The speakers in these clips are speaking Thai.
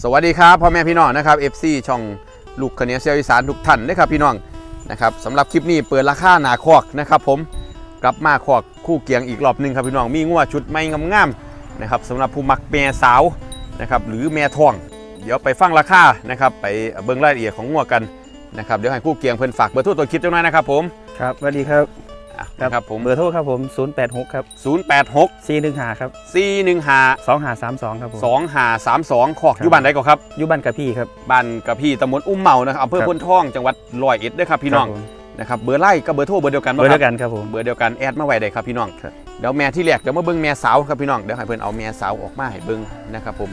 สวัสดีครับพ่อแม่พี่น้องนะครับ FC ช่องลูกคเนียเซียวอีสานทุกท่านนะครับพี่น้องนะครับสำหรับคลิปนี้เปิดราคาหนาคอกนะครับผมกลับมาคอกคู่เกียงอีกรอบหนึ่งครับพี่น้องมีงัวชุดไม่งามๆนะครับสำหรับผู้มักแม่สาวนะครับหรือแม่ทอง เดี๋ยวไปฟังราคานะครับไปเบิ่งรายละเอียดของงัวกันนะครับเดี๋ยวให้คู่เกียงเพิ่นฝากเบอร์โทรตัวคลิปจังหน่อยนะครับผมครับสวัสดีครับ อะนะครับผมเบอร์โทรครับผม 086 ครับ 086 415ครับ415 2532 ครับผม 2532คอกอยู่บ้านใดก็ครับอยู่บ้านกับพี่ครับ บ้านกับพี่ตำบลอุ้มเมานะครับอำเภอครับพนทองจังหวัดร้อยเอ็ดเด้อครับพี่น้องครับผมนะครับเบอร์ไล่กับเบอร์โทรเบอร์เดียวกันเบบ่อร์คเดีรัยวกันครับผมเบอร์เดียวกันแอดมาไว้ได้ครับพี่น้องครับเดี๋ยวแม่ที่แรกเดี๋ยวมาเบิ่งแม่สาวครับพี่น้องเดี๋ยวให้เพิ่นเอาแม่สาวออกมาให้เบิ่งนะครับผม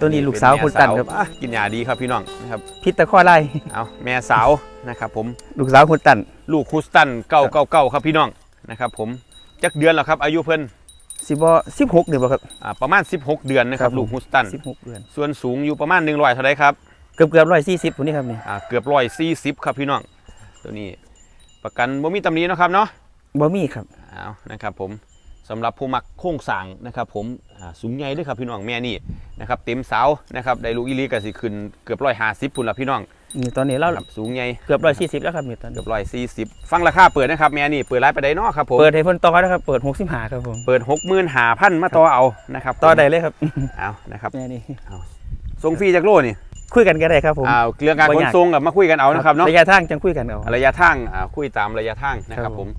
ตัวนี้ลูกสาวคุณตันครับเป็แม่สาวอะกินยาดีครับพี่น้องนะครับพิษตะข้อไล่เอาแม่สาวนะครับผมลูกสาวคุณตัน ลูกคูสตันเก้าเก้าเก้าครับพี่น้องนะครับผมจักเดือนแล้วครับอายุเพิ่นสิบสิบหกเดือนบ่ครับอ่าประมาณ 16 เดือนนะครับครับผมลูกคูสตันสิบหกเดือนส่วนสูงอยู่ประมาณ100เท่าไรครับเกือบเกือบร้อยสี่สิบคนนี้ครับนี่อ่าเกือบร้อยสี่สิบครับพี่น้องตัวนี้ประกันบ่มีตำหนี้นาะครับเนาะบ่มีครับเอานะครับผมสำหรับผู้มักโค้งสร้างนะครับผมอ่าสูงใหญ่ด้วยครับพี่น้องแม่นี่นะครับเต็มเสานะครับได้ลูกอีหลีก็สิขึ้นเกือบร้อยห้าสิบพุ่นละพี่น้อง นี่ตอนนี้เราครับสูงใหญ่เกือบร้อยสี่สิบแล้วครับนี่ตอนเกือบร้อยสี่สิบฟังราคาเปิดนะครับแม่นี่เปิดไลฟ์ไปได้เนาะครับผมเปิดให้เพิ่นต่อนะครับเปิดหกสิบห้าครับผมเปิดหกหมื่นหาพันมาต่อเอานะครับต่อได้เลยครับเอานะครับแม่นี่ส่งฟรีจากโลนี่คุยกันก็ได้ครับผมอ่าเรื่องการบ่ขนยาก ส่งกับมาคุยกันเอานะครับเนาะระยะทางจังคุยกันเอา ระยะทางอ่าคุยตามระยะทางนะคครัรับบผผม ม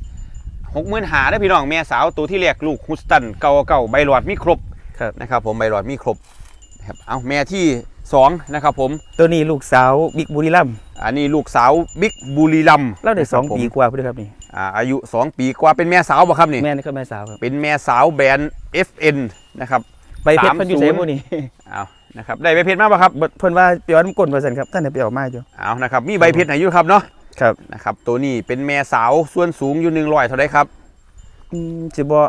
หกหมื่นหาได้พี่น้องแม่สาวตัวที่เรียกลูกฮุสตันเก่าเก่าใบหลอดมีครบ ครับ นะครับผมใบหลอดมีครบนะครับเอาแม่ที่ สองนะครับผมตัวนี้ลูกสาวบิ๊กบุรีรัมย์อันนี้ลูกสาวบิ๊กบุรีรัมย์เราได้สองนะครับผมปีกว่าพุ่นครับนี่อ่าอายุ 2 ปีกว่าเป็นแม่สาวบ่ครับนี่แม่นี่ก็แม่สาวครับเป็นแม่สาวแบรนด์ FN นะครับใบเพชรเพิ่นอยู่30ไสหมู่นี่เอานะครับได้ใบเพชรมาป่ะครับบเพิ่นว่าเปียวน้ำก้นว่าซั่นครับท่านได้ไปเอามาอยู่เอานะครับมีใบเพชรไหนอยู่ครับเนาะครับนะครับตัวนี้เป็นแม่สาวส่วนสูงอยู่100เท่าไดครับอืมสิบ่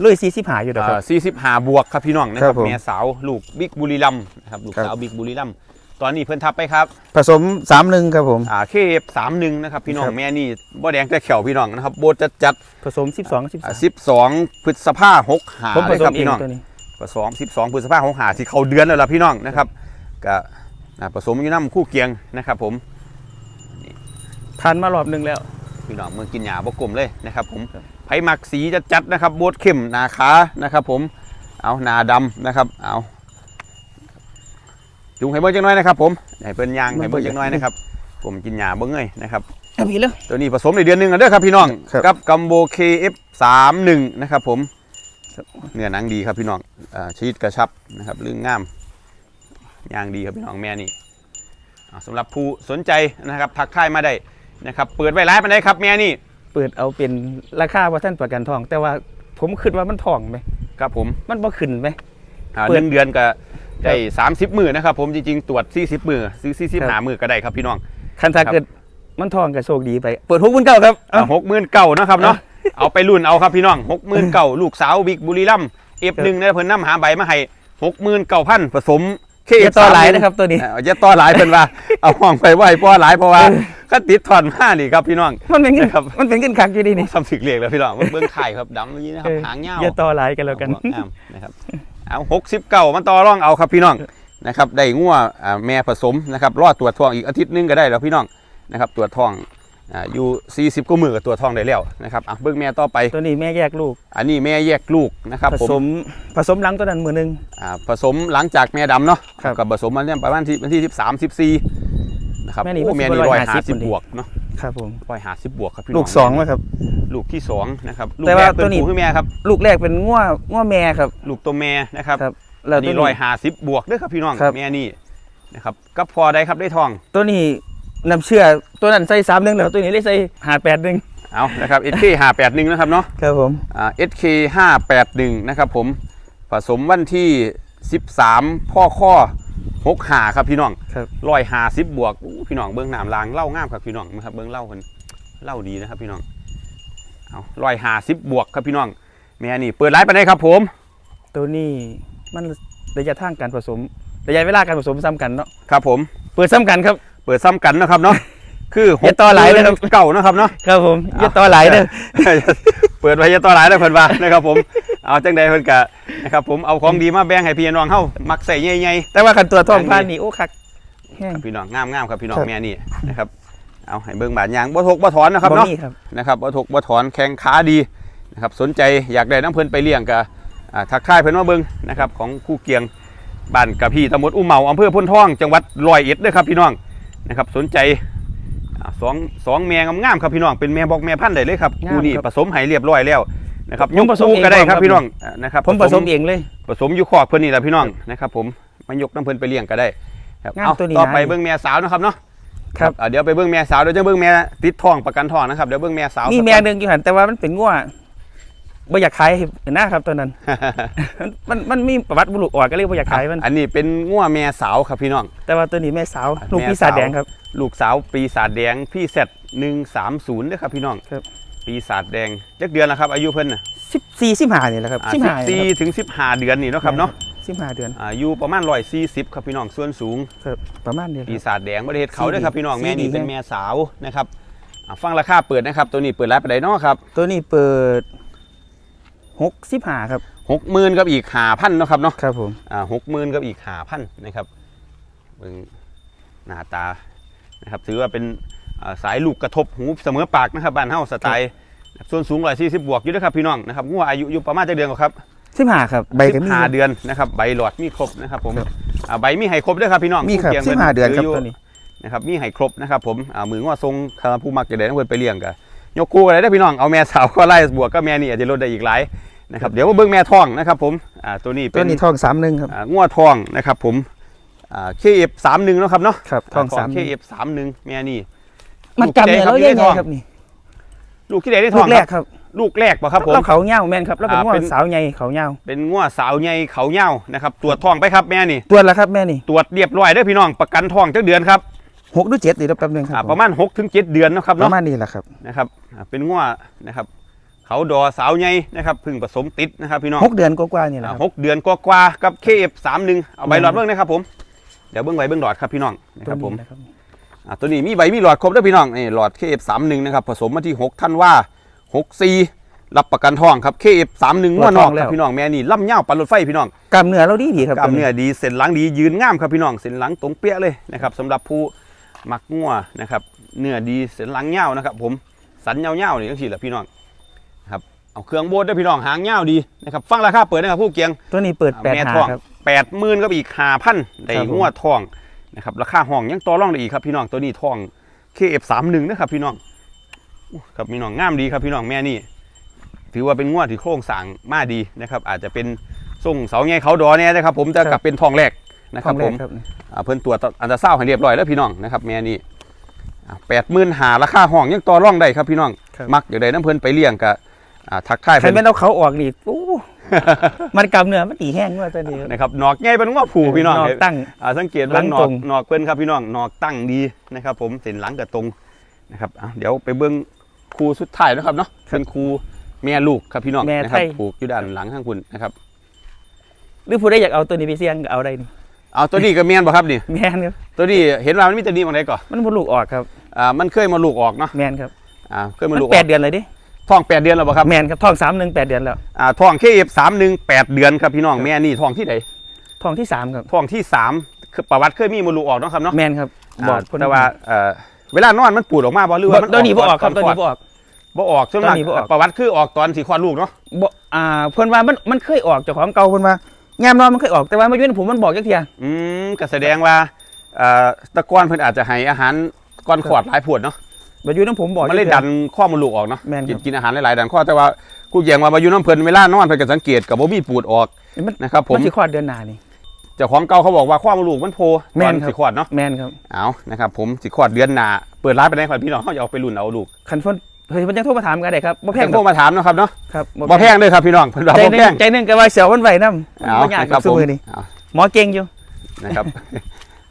เลย40หาอยู่ดอกครับ สี่สิบห้าบวกครับพี่น้องนะคครัรับบผมแม่สาวลูกบิ๊กบุรีรัมย์นะครับลูกครับสาวบิ๊กบุรีรัมย์ตอนนี้เพิ่นทับไปครับผสม31ครับผม อ่าเคฟสามหนึ่งนะครับพี่น้องครับ แม่นี่บ่แดงแต่เขียวพี่น้องนะครับโบจัดจัดผสม 12 สิบสองพฤษภาหกหา13ผมผเลยสครัมบเองพี่น้องตัวนี้ ผสมสิบสองพฤษภาหกหาที่เขาเดือนแล้วล่ะพี่น้องนะครับก็อ่าผสมอยู่น้ำคู่เคียงนะครับผมทานมารอบหนึงแล้ว พี่น้องเมืองกินหยาบกลมเลยนะครับผมครับไผ่หมักสีจัดจัดๆนะครับโบดเข้มหนาขานะครับ ผมเอาหนาดำนะครับเอาจุงให้เบิ้งจังน้อยนะครับผมให้เปิ้นยางให้เบิ้งจังน้อยนะครับผมกินหยาเบิ้งเลยนะครับเอาพี่แล้วตัวนี้ผสมในเดือนหนึ่งกันเด้อครับพี่น้องครับกับกัมโบเคเอฟสามหนึ่งนะครับผมครับเนื้อหนังดีครับพี่น้องอ่าชีสกระชับนะครับเรื่องงามย่างดีครับพี่น้องแม่นี่อ่าสำหรับผู้สนใจนะครับทักทายมาได้ นะครับเปิดไว้ร้ายมาได้ครับแม่นี่เปิดเอาเป็นราคาว่าท่านประกันทอง แต่ว่าผมคิดว่ามันทองไหมครับผมมันบ่ขึ้นไหม อ่าเปิหดนึ่งเดือนก็ได้สามสิบมือนะครับผมจริงๆตรวจสี่สิบมือซื้อสี่สิบครับ หามือก็ได้ครับพี่น้อง คันถ้าครับ เกิดมันทองก็โชคดีไป เปิด6 9 0 0ครับเอ้า หกหมื่นเก่านะครับเนาะเอาไปรุ่นเอาครับพี่น้องหกหมื่นเก่าลูกสาวบิ๊กบุรีรัมเอฟหนึ่งเนี่ยเพิ่นนำหาใบมาให้หกหมื่นเก่าพันผสม เคอย่าต่อหลายนะครับตัวนี้อย่าต่อหลายเพิ่นว่า เอาห้องไปไหวป้อหลายเพราะว่าก็ติดถอนมานี่ครับพี่น้องมันเป็นเงินครับมันเป็นเงินคักอยู่ดีนี่สำสึกเรียกแล้วพี่น้องเบิ่งไข่ครับดำอย่างนี้นะครับเออหางเงาอย่าต่อหลายกันแล้วกันหังามนะครับเอาหกสิบเก่ามันต่อร่องเอาครับพี่น้องนะครับได้งัวอ่าแม่ผสมนะครับรอดตรวจทองอีกอาทิตย์หนึงก็ได้แล้วพี่น้องนะครับตรวจทอง อ่าอยู่40กว่ามือกับตรวจทองได้แล้วนะครับอะเบิ่งแม่ต่อไป ตัวนี้แม่แยกลูก อันนี้แม่แยกลูกนะครับผผมสมผสมหลังตัวนั้นมือหนึงอ่าผสมหลังจากแม่ดำเนาะครับกับผสมมันเนี่ยประมาณที่วันที่ 13 14นะครับแม่นี่โอ้มันแม่สินี่บร้ร้ออยยห้าห้าสิสิบบบบวกเนาะครับผมร้อยห้าสิบบวกครับพี่น้องลูกสองไหมครับ ลูกที่สองนะครับลูกแต่แรว่ากเป็ตัวนนี้ผู้คือแม่ครับลูกแรกเป็นง้วง้วแม่ครับ ลูกตัวแม่นะครับครับแล้วอันตัวนี้ร้อยนี้ห้าสิบบวกเด้วยครับพี่น้องครับแม่นี่นะครับก็พอได้ครับได้ทองตัวนี้ น้ำเชื่อตัวนั้นใส่สามหนึ่งแล้วตัวนี้เลยใส่หาแปดหนึ่งเอานะครับ SK 581นะครับเนาะครับผมอ่า SK 581นะครับผมผสมวันที่ 13 พ่อข้อ6หาครับพี่น้องครับร้อยหาสิบบวกอู้พี่น้องเบิ้งน้ำลางเล่างามครับพี่น้องนะครับเบิ้งเล่าคนเล่าดีนะครับพี่น้องเอาร้อยหาสิบบวกครับพี่น้องแม่นี่เปิดไลฟ์ไปไหนครับผม ตัวนี้มันระยะทางการผสมระยะเวลาการผสมซ้ำกันเนาะครับผม เปิดซ้ำกันครับ เปิดซ้ำกันนะครับเนาะคือหอย่าต่อหลายเลยครับเก่านะครับเนาะครับผมอย่าต่อหลายเด้อเปิดไว้อยาต่อหลายได้อเพิ่นว่านะครับผมเอาจังใดเพิ่นกะนะครับผมเอาของดีมาแบ่งให้พี่น้องเฮามักใส่ใหญ่แต่ว่าคันตัวทองพานนี่โอ้คักแห้งๆพี่น้องงามๆครับพี่น้องครับแม่นี่นะครับเอาให้เบิ่งบาดยางบ่ทกบ่ถอนนะครับเนาะมีครับนะครับบ่ทกบ่ถอนแข้งขาดีนะครับสนใจอยากได้น้ำเพิ่นไปเลี้ยงกะอ่าทักทายเพิ่นมาเบิ่งนะครับของคู่เกียงบ้านกะพี่ตำบลอุ้มเมาอำเภอพ้นทอง จังหวัดร้อยเอ็ดเด้อครับพี่น้อง นะครับสนใจอ่าสองสองแม่งามๆครับพี่น้องเป็นแม่บอกแม่พันธุ์ได้เลยครับงามคู่นี้ครับผสมให้เรียบร้อยแล้วนะครับผมผสมยกคู่ก็ได้เองครับครับพี่น้องอ่านะครับผมผสมเองเลย ผสมอยู่คอกเพิ่นนี่แหละพี่น้องนะครับ ผมมายกน้ำเพิ่นไปเลี้ยงก็ได้ครับงามเอาตัวนี้ต่อไปนะเบิ้งแม่สาวนะครับเนาะครับอ่าเดี๋ยวไปเบิ้งแม่สาวเดี๋ยวจะเบิ้งแม่ติดทองประกันทองนะครับเดี๋ยวเบิ้งแม่สาวมีแม่หนึงอยู่หันแต่ว่ามันเป็นง่ว บ่อยากขายให้หน้าครับตัวนั้น มันมันมีประวัติบุรุษออกก็เลยบ่อยากขายมัน อันนี้เป็นงัวแม่สาวครับพี่น้อง แต่ว่าตัวนี้แม่สาวอะลูกแม่ปีศาจสาวแดงครับ ลูกสาวปีศาจแดงพี่เซตหนึ่งสามศูนย์นะครับพี่น้องครับปีศาจแดงจักเดือนแล้วครับ อายุเพิ่นน่ะ14 15นี่แหละครับอ่า15สิบนี่สี่แหละถึงสิบห้าเดือนนี่เนาะครับเนาะ15เดือนอายุประมาณร้อยสี่สิบครับพี่น้องส่วนสูงครับประมาณนี้แหละปีครับศาจแดงประเทศเขาสีดีด้วยครับพี่น้องสีแม่นี่ดีเป็นครับแม่สาวนะครับอ่าฟังราคาเปิดนะครับ ตัวนี้เปิดร้านไปไหนเนาะครับ ตัวนี้เปิด 65ครับหกหมื่นกับอีกหาพันเนาะครับเนาะครับผมอ่าหกหมื่นกับอีกหาพันนะครับเบิ่งหน้าตานะครับถือว่าเป็นอ่าสายลูกกระทบหูเสมอปากนะครับบ้านเฮาสไตล์ส่วนสูงร้อยสี่สิบบวกอยู่นะครับพี่น้องนะครับงัวอายุอยู่ประมาณจะเดือนกว่าครับ15ครับใบก็มีห้าเดือนนะครับใบหลอดมีครบนะครับผมครับอ่าใบมีให้ครบด้วยครับพี่น้องมีครับผู้กียง15เดือนครับถืยู่ตัวนี้นะครับมีให้ครบนะครับผมอ่ามือว่าทรงคาราผู้มักจะได้นักเวนไปเลี้ยงกันยกคู่กันเลยได้อพี่น้องเอาแม่สาวก็ไล่บวกก็แม่นี่อาจจะลดได้อีกหลาย นะครับเดี๋ยวมาเบิ้งแม่ทองนะครับผมอ่าตัวนี้ตัเป็วนนี้ทอง31ครับ อ่างัวทองนะครับผมเคเอฟสามหนึ่งนาะครับเนาะครับทอง31เคเอฟสามหนึ่งแม่นี่ มันกำเนี่ยลูแล้วกใหที่ได้ญ่ทองๆครับนี่ลูกที่ไหนได้ทลูองกแรคกรับครับลูกแรกป่ะครับผมแล้วเขาเหย้าแม่นครับแล้วเป็นอ่าง่วเป็น สาวใหญ่เขาเหย้าเป็นงัวสาวใหญ่เขาเหย้านะครับตรวจทองไปครับแม่นี่ ตัวจแล้วครับแม่นี่ตรวจเรียบร้อยเด้อพี่น้องประกันทองจักเดือนครับหกหรือเจ็ดเดี๋ยวแป๊บนึงคอ่ารับประมาณ6ถึง7เดือนเนาะครับปเนาะระมาณนี้แหละครับนะครับอ่าเป็นงัวนะครับ เขาดอสาวใหญ่นะครับเพึ่งผสมติดนะครับพี่น้องหกเดือนกว่าๆนี่แหละอ่าครับหกเดือนกว่าๆกับเคเอฟสามหนึ่งเอาใบหลอดเบิ้งนะครับผมเดี๋ยวเบิ้งใบเบิ้งหลอดครับพี่น้องนะครับผมตัวนี้นะครับอ่าตัวนี้มีใบมีหลอดครบด้วยพี่น้องนี่หลอดเคเอฟสามหนึ่งนะครับผสมมาที่หกท่านว่าหกซีรับประกันทองครับเคเอฟสามหนึ่งงัวนอกครับพี่น้องแม่นี่ล่ำเง่าปันรถไฟพี่น้องกล้ามเนื้อเราดีดีๆครับกล้ามเนื้อดีเส้นหลังดียืนง่ามครับพี่น้องเส้นหลังตรงเปี้ยเลยนะครับสำหรับผู้มักงัวนะครับเนื้อดีเส้นหลังเง่านะครับผมสันเง่าๆนี่ก็คือแหละพี่น้องครับ เอาเครื่องโบดด้วยพี่น้องหางเง่าดีนะครับฟังราคาเปิดนะครับผู้เกียงตัวนี้เปิดแปดแม่หาทองครับ แปดหมื่นก็อีกห้าพันได้ครับผมงัวทองนะครับราคาห้องยังต่อรองได้อีกครับพี่น้องตัวนี้ทอง KF31 นะครับพี่น้องอู้ครับพี่น้องงามดีครับพี่น้องแม่นี่ ถือว่าเป็นงัวที่โครงสร้างมาดีนะครับ อาจจะเป็นทรงเสาไงเขาดอเนี่ยนะครับ ผมจะกลับเป็นทองแรกนะคทรัอบงแรผกม ครับ อ่าเพิ่นตรวจอันตราซาวด์ให้เรียบร้อยแล้วพี่น้องนะครับแม่นี่แปดหมื่นหาราคาห้องยังต่อรองได้ครับพี่น้อง ครับ มักอยากได้น้ำเพิ่นไปเลี้ยงกับ อ่าทักทายใครเพิ่น ไม่เอาเขาออกนี่โอ้มันกล้ามเนื้อมันตีแห้งด้วยตัวนี้นะครับนอกใหญ่เป็นงัวผูพี่น้องนอกตั้งอ่าสังเกตหลัว่างนอตรกงนอกเพิ่นครับพี่น้องนอกตั้งดีนะครับ ผมเส้นหลังกับตรงนะครับอะเดี๋ยวไปเบิ้งครูสุดท้ายนะครับเนาะเป็นครูแม่ลูกครับพี่น้องแม่นะครัไทย ผูกอยู่ด้านหลังข้างคุณนะครับหรือผู้ใดอยากเอาตัวนี้ไปเสี่ยงก็เอาได้นี่เอาตัวนี้ก็แม่นบ่ครับนี่แม่นครับตัวนี้เห็นว่ามันมีตัวนี้บางไหนก่อนมันบุลูกออกครับ อ่ามันเคยมาลูกออกเนาะแม่นครับอ่าเคยมัมานลูกอแปอดกเดือนเลยดิ ท้องแปดเดือนแล้วบ่ครับแม่นครับท้องสามหนึ่งแปดเดือนแล้วอ่าท้องเคเอฟสามหนึ่งแปดเดือนครับพี่น้องแม่นี่ท้องที่ไหนท้องที่สามครับท้องที่สามคือประวัติเคยมีมาลูกออกเนาะครับเนาะแม่นครับอ่าบอกคนแต่ว่าเอ่อเวลานอนมันปูดออกมาบ่หรือว่ามันตัวนี้บ่ออกครับตตัวคลนี้ดบ่ออกบ่ออกส่วนมากตัวนี้บ่ออกประวัติคือออกตอนสีคลอดลูกเนาะบ่อ่าเพิ่นว่ามันมันเคยออกเจ้าของเก่าเพิ่นว่ายามนอนมันเคยออกแต่ว่ามาอยู่ในผมมันบอกจักเที่ยอืมก็แสดงว่าเอ่อแตะกอนเพิ่นอาจจะให้อาหารก่อนขวดหลายผวดเนาะ มาอยู่ในผมบอกมันเลยดันข้อมันลูกออกเนาะแม่นครับ กินกินอาหารหลายๆดันข้อแต่ว่ากูแยงว่ามาอยู่น้ำเพิ่นเวลานอนเพิ่นก็สังเกตกับบ่มีปูดออกมันนะครับผมมันสิคลอดเดือนหน้านี่ เจ้าของเก่าเขาบอกว่าข้อมันลูกมันโพแม่ตอนนครับ สิขวดเนาะแม่นครับเอานะครับผมสิขวดเดือนหน้าเปิดร้านไปได้ก่อนพี่น้องเขาจะเอาไปรุ่นเอาลูกคันเพิ่นเฮ้ยมันยังโทรมาถามกันได้ครับบ่แพแพงงคโทรับรมาถามเนาะครับเนาะครับบ่แพงเลยครับพี่น้องเพิ่นว่าใจบ่หนึแพงงใจหนึงก็ว่าเสียวมันไหวนำเอาบ่ยากนะครับซุผมมือนี่เอา หมอเก่งอยู่ นะครับ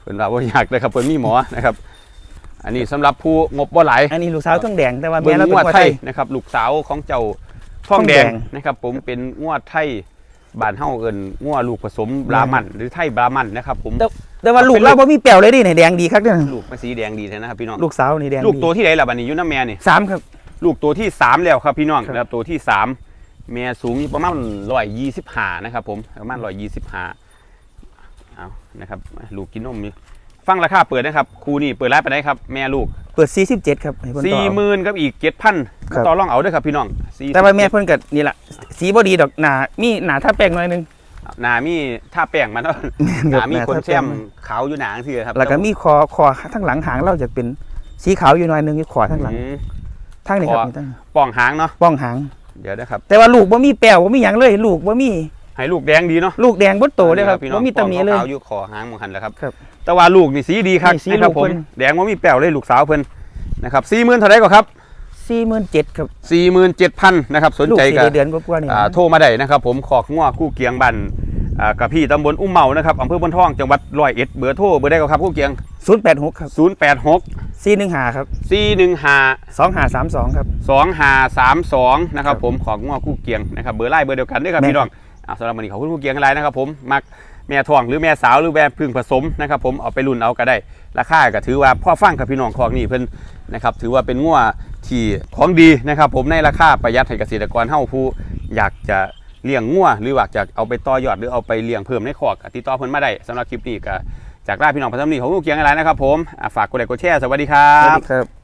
เพิ่นว่าบ่อยากเลยครับเพิ่นมีหมอนะครับ อันนี้สำหรับผู้งบบ่หลายอันนี้ลูกสาวท้องแดงแต่ว่าเบิ้แม่งเราเป็นงวดหัวไทไทยยนะครับลูกสาวของเจ้าท่องแดงทองแดงนะครับผมเป็นงวดไทยบ้านเฮาเอิ้นงัวลูกผสมบรามันหรือไทยบรามันนะครับผมแต่แต่ว่าลูกเราบ่มีแป้วเลยดิเนี่ยแดงดีครับเนี่ยลูกมันสีแดงดีแท้นะครับพี่น้องลูกสาวนี่แดงลูกดีตัวที่ไหนล่ะบัดนี้อยู่น้ำแม่นี่สามครับ ลูกตัวที่สามแล้วครับพี่น้องครับนะครับตัวที่สามแม่สูงอยู่ประมาณร้อยยี่สิบห้านะครับผมประมาณร้อยยี่สิบห้าเอานะครับลูกกินนมนี่ ฟังราคาเปิดนะครับครูนี่เปิดร้านไปได้ครับแม่ลูกเปิด 47 ครับให้เพิ่นต่สี่อหมื่นกับอีกเจ็ดพันครับ ต่อรองเอาเด้วยครับพี่น้อง47แต่ว่าแม่เพิ่นก็นี่ล่ะสีบ่ดีดอกหนามีหนาถ้าแป้งหน่อยหนึง หนามีท่าแป้งมันเนาะหครับนามีคนหน้าท่าแป้แช่งมขาวอยู่หนาทีครับแล้วก็มีคอคอทั้งหลังหางเราจะเป็นสีขาวอยู่หน่อยหนึงอยู่ขอทั้งหลังอืม ทั้งนี้ครับคอ นี่ทั้งป่องหางเนาะป้องหาง เดี๋ยวนะครับ แต่ว่าลูกบ่มีแป้วบ่มีหยังเลย ลูกบ่มี ให้ลูกแดงดีเนาะลูกแดงบดโตเด้อครับพี่น้บ่องมีตำหนิเลยขาวๆอยู่คอหางหมองหันแหล้วครับครับ แต่ว่าลูกนี่สีดีครับนี่สีนะครับลูกผมเพิ่นแดงว่ามีแป้วเลยลูกสาวเพิ่นนะครับสี่หมื่นเท่าไหรก็ครับ47,000ครับสี่หมื่นเจ็ดพันนะครับสนลูกใจสี่กันเดือนกว่าๆนี่อ่าโทรมาได้นะครับ ผมขอกงัวกู้เกียงบันอ่ากับพี่ตำบลอุ้มเมานะครับอำเภอบนท่องจังหวัดร้อยเอ็ดเบอร์โทรเบอร์ได้ก็ครับกู้เกียง086ครับศูนย์แปดหก415ครับสี่หนึ่งห้า2532ครับสองห้าสามสองนะครับผมของง้อคู่เกียงนะครับเบอร์ไล่เบอร์เดียวกันด้วยครับแม่พี่น้อง อาสำหรับวันนี้ขอบคุณคู่เกียงอะไรนะครับผมมักแม่ทองหรือแม่สาวหรือแม่พึ่งผสมนะครับผมเอาไปรุ่นเอาก็ได้ ราคาก็ถือว่าพ่อฟังครับพี่น้องของนี่เพิ่นนะครับถือว่าเป็นง้อที่ของดีนะครับ ผมในราคาประหยัดให้เกษตรกรเฮาผู้อยากจะเลี้ยงง้อหรืออยากจะเอาไปต่อยอดหรือเอาไปเลี้ยงเพิ่มในคอกติดต่อเพิ่นมาได้สำหรับคลิปนี้ก็จากลาพี่น้องพัฒนีของคู่เกียงอะไรนะครับผมฝากกดไลค์กดแชร์สวัสดีครับ